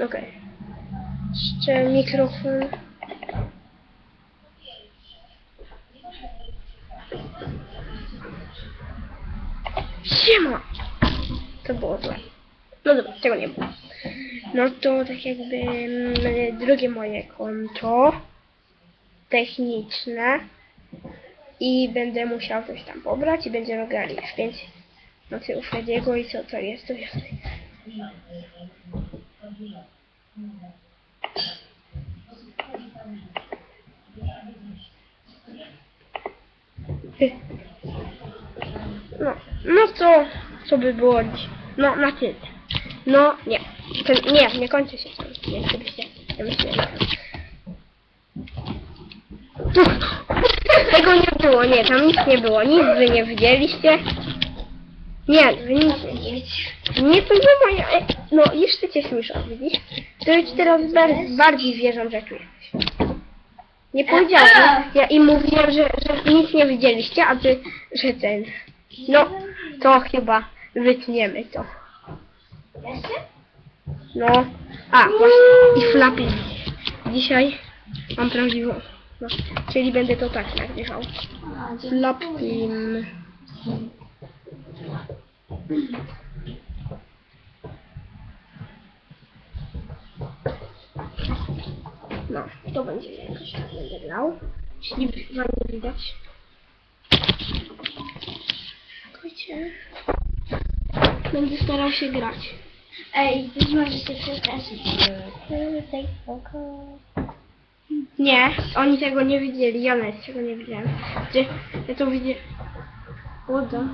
Okej. Jeszcze mikrofon. Siema! To było złe. No dobra, tego nie było. No to tak jakby mm, drugie moje konto techniczne i będę musiał coś tam pobrać i będziemy grali w 5 nocy u Frediego i co to jest, to jest. No, no to co by było dziś? No, na tyle. No, nie. Ten, nie, nie kończy się tam. Nie, żebyście nie myśleli. Tego nie było, nie, tam nic nie było. Nic wy nie widzieliście. Nie, wy nic nie widzieliście. Nie, to moja... e, No, jeszcze cię słyszę, widzisz? To już teraz bar bardziej wierzą, że tu jesteś. Nie powiedziałem. Ja im mówiłem, że, że nic nie widzieliście, a ty, że ten... No, to chyba wytniemy to. No. A, właśnie. I flappy. Dzisiaj mam prawdziwą. No, czyli będę to tak nagrywał. Flappim. No, to będzie jakoś tak będę grał. Jeśli wam nie widać. Czekajcie. Będę starał się grać. Ej, też możesz się przestraszyć. Tutaj spoko. Nie, oni tego nie widzieli, ja nawet tego nie widziałem. Gdzie, ja to widziałem. Łoda.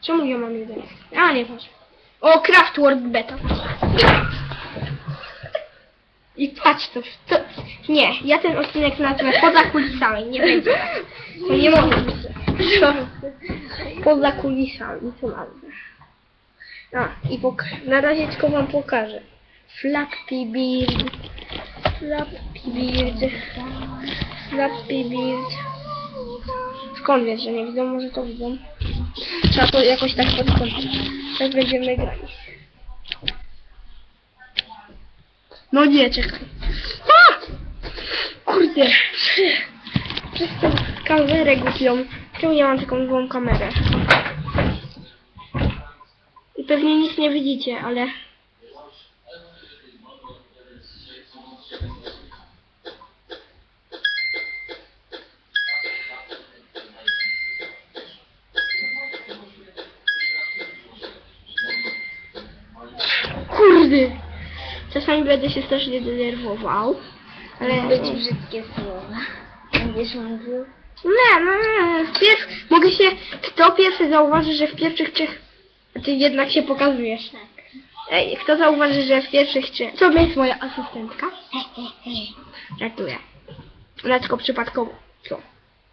Czemu ja mam jeden? A, nie patrz. O, Craftwork Beta. I patrz to, to... Nie, ja ten odcinek nazwę Poza kulisami, nie będzie. To nie może być. Poza kulisami, to nazwę. A, i na razie tylko wam pokażę. Flappy Beard. Flappy Beard. Flappy Beard. Skąd wiesz, że nie widzą? Może to widzą. Trzeba to jakoś tak podkądzić. Tak będziemy grali. No nie, czekaj. A! Kurde. Przez tę kamerę głupią. Czemu ja mam taką złą kamerę? I pewnie nic nie widzicie, ale... Kurde! Czasami będę się strasznie denerwował, ale... Być brzydkie słowa. Będziesz mówił? Nie, no nie, pierw, mogę się, kto pierwszy zauważy, że w pierwszych trzech, ty jednak się pokazujesz. Tak. Ej, kto zauważy, że w pierwszych trzech, co jest moja asystentka? Żartuję. Ona tylko przypadkowo, co?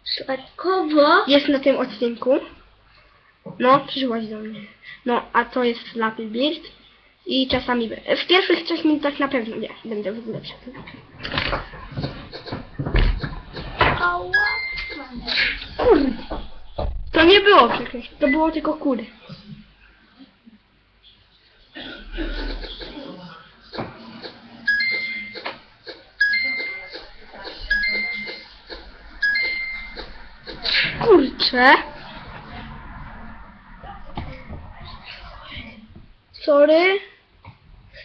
Przypadkowo? Jest na tym odcinku. No, przyszłaś do mnie. No, a to jest Flappy Beard. I czasami, w pierwszych trzech minutach na pewno nie, będę w ogóle przekonany. Ała. Kurde. To nie było przekleństwo, to było tylko kury. Kurczę. Sorry.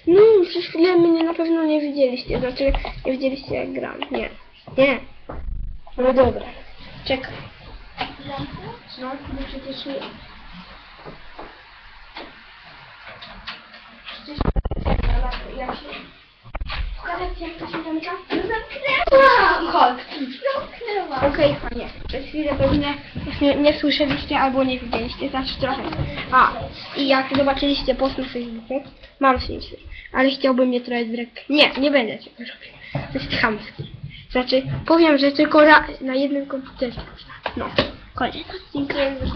No, przez chwilę mnie na pewno nie widzieliście. Znaczy, nie widzieliście jak gram. Nie. Nie. No dobra. Czekaj. No, bo przecież nie. Przecież jak się... Zgadzacie jak to się zamyka? Zamknęłam! Chodź. Zamknęłam. Okej, fajnie. Przez chwilę pewnie nie, nie słyszeliście albo nie widzieliście, znaczy trochę. A, i jak zobaczyliście post na Facebooku, mam filmsy, ale chciałbym je trochę zrek... Nie, nie będę tego robił. To jest chamskie. Znaczy, powiem, że tylko na jednym komputerze. No, koniec. Za